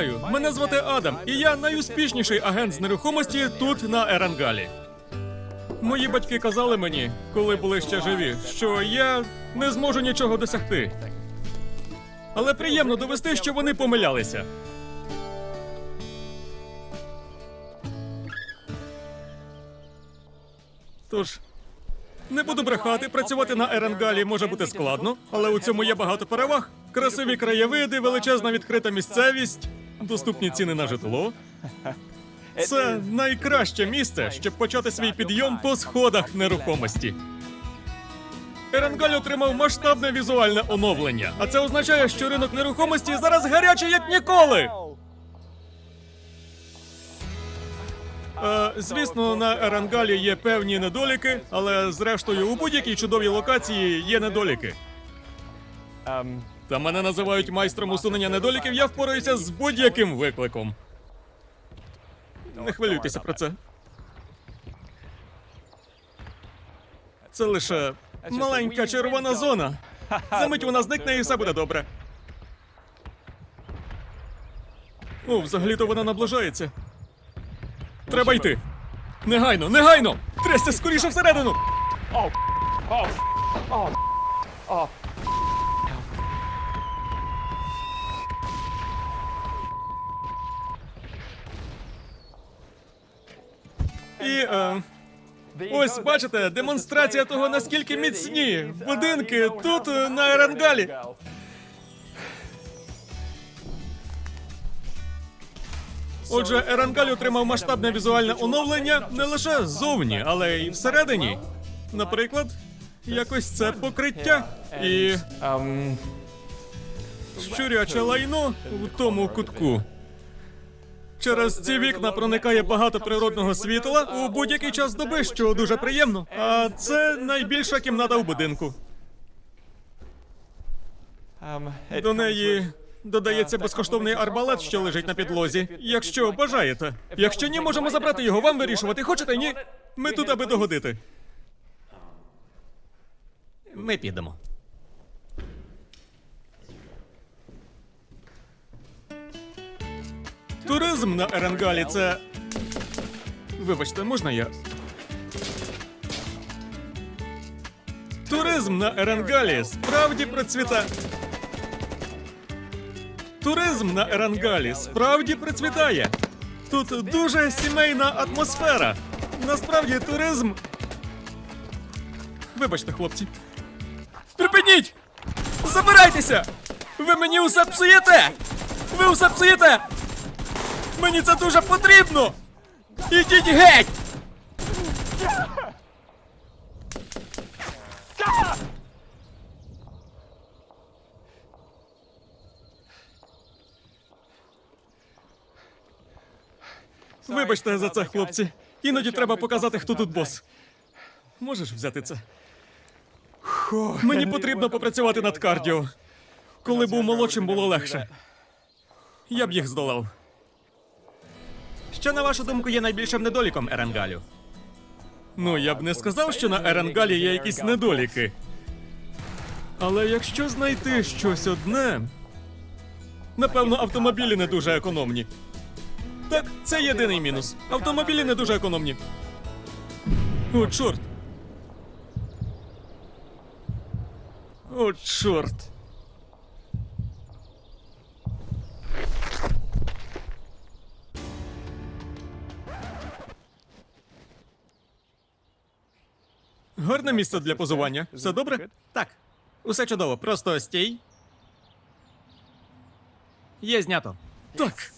Вітаю! Мене звати Адам, і я найуспішніший агент з нерухомості тут на Ерангалі. Мої батьки казали мені, коли були ще живі, що я не зможу нічого досягти. Але приємно довести, що вони помилялися. Тож, не буду брехати, працювати на Еренгалі може бути складно, але у цьому є багато переваг. Красиві краєвиди, величезна відкрита місцевість, доступні ціни на житло. Це найкраще місце, щоб почати свій підйом по сходах нерухомості. Еренгаль отримав масштабне візуальне оновлення, а це означає, що ринок нерухомості зараз гарячий як ніколи. Е, звісно, на Ерангалі є певні недоліки, але зрештою у будь-якій чудовій локації є недоліки. Та мене називають майстром усунення недоліків, я впораюся з будь-яким викликом. Не хвилюйтеся про це. Це лише маленька червона зона. Замить вона зникне і все буде добре. О, взагалі-то вона наближається. Треба йти. Негайно, негайно! Трясся скоріше всередину! oh, oh, oh, oh. І е, ось бачите, демонстрація того, наскільки міцні будинки тут е, на Ерангалі. Отже, Ерангаль отримав масштабне візуальне оновлення не лише ззовні, але й всередині. Наприклад, якось це покриття і Um, щуряче лайно в тому кутку. Через ці вікна проникає багато природного світла у будь-який час доби, що дуже приємно. А це найбільша кімната в будинку. До неї додається безкоштовний арбалет, що лежить на підлозі. Якщо бажаєте. Якщо ні, можемо забрати його. Вам вирішувати. Хочете ні? Ми тут, аби догодити. Ми підемо. Туризм на Еренгалі це. Вибачте, можна я. Туризм на Еренгалі справді процвіта. Туризм на Ерангалі справді процвітає. Тут дуже сімейна атмосфера. Насправді туризм. Вибачте, хлопці. Припиніть! Забирайтеся! Ви мені усе псуєте! Ви усе псуєте! Мені це дуже потрібно! Ідіть геть! Вибачте за це, хлопці. Іноді треба показати, хто тут бос. Можеш взяти це? Мені потрібно попрацювати над кардіо. Коли був молодшим, було легше. Я б їх здолав. Що, на вашу думку, є найбільшим недоліком Еренгалю? Ну, я б не сказав, що на Еренгалі є якісь недоліки. Але якщо знайти щось одне. Напевно, автомобілі не дуже економні. Так, це єдиний мінус. Автомобілі не дуже економні. О, чорт. О, чорт. Гарне місце для позування. Все добре? Так. Усе чудово. Просто стій. Є знято. Так.